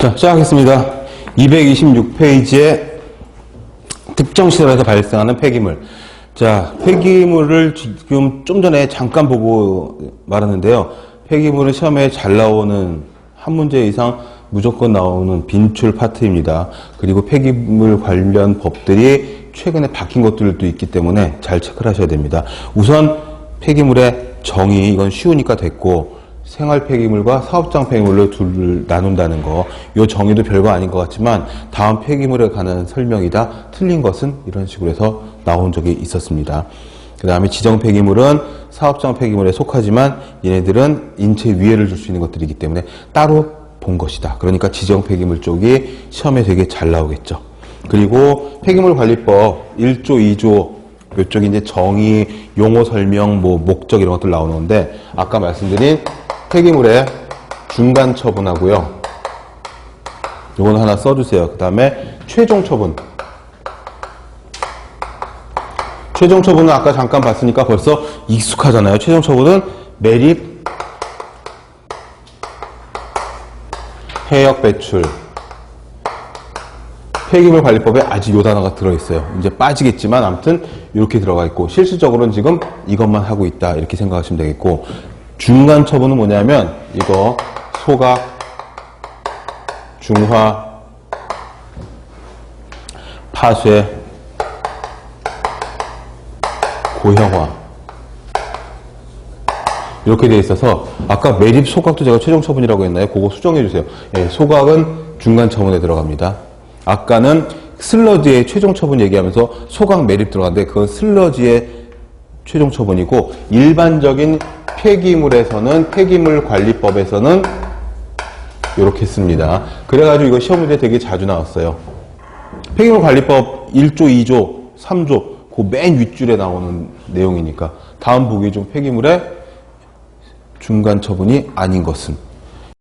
자, 시작하겠습니다. 226페이지에 특정 시설에서 발생하는 폐기물. 자, 폐기물을 지금 좀 전에 잠깐 보고 말았는데요. 폐기물은 시험에 잘 나오는 한 문제 이상 무조건 나오는 빈출 파트입니다. 그리고 폐기물 관련 법들이 최근에 바뀐 것들도 있기 때문에 잘 체크를 하셔야 됩니다. 우선 폐기물의 정의, 이건 쉬우니까 됐고, 생활 폐기물과 사업장 폐기물로 둘을 나눈다는 거. 요 정의도 별거 아닌 것 같지만 다음 폐기물에 관한 설명이다. 틀린 것은 이런 식으로 해서 나온 적이 있었습니다. 그 다음에 지정 폐기물은 사업장 폐기물에 속하지만 얘네들은 인체 위해를 줄 수 있는 것들이기 때문에 따로 본 것이다. 그러니까 지정 폐기물 쪽이 시험에 되게 잘 나오겠죠. 그리고 폐기물 관리법 1조, 2조 이쪽이 이제 정의, 용어 설명, 뭐 목적 이런 것들 나오는 건데 아까 말씀드린 폐기물의 중간 처분하고요. 요거는 하나 써주세요. 그 다음에 최종 처분. 최종 처분은 아까 잠깐 봤으니까 벌써 익숙하잖아요. 최종 처분은 매립, 해역 배출, 폐기물 관리법에 아직 요 단어가 들어있어요. 이제 빠지겠지만 아무튼 이렇게 들어가 있고 실질적으로는 지금 이것만 하고 있다 이렇게 생각하시면 되겠고 중간 처분은 뭐냐면 이거 소각, 중화, 파쇄, 고형화 이렇게 돼 있어서 아까 매립 소각도 제가 최종 처분이라고 했나요? 그거 수정해 주세요. 예, 소각은 중간 처분에 들어갑니다. 아까는 슬러지의 최종 처분 얘기하면서 소각 매립 들어갔는데 그건 슬러지의 최종 처분이고 일반적인 폐기물에서는 폐기물 관리법에서는 이렇게 씁니다. 그래가지고 이거 시험 문제 되게 자주 나왔어요. 폐기물 관리법 1조, 2조, 3조 그 맨 윗줄에 나오는 내용이니까 다음 보기 중 폐기물의 중간 처분이 아닌 것은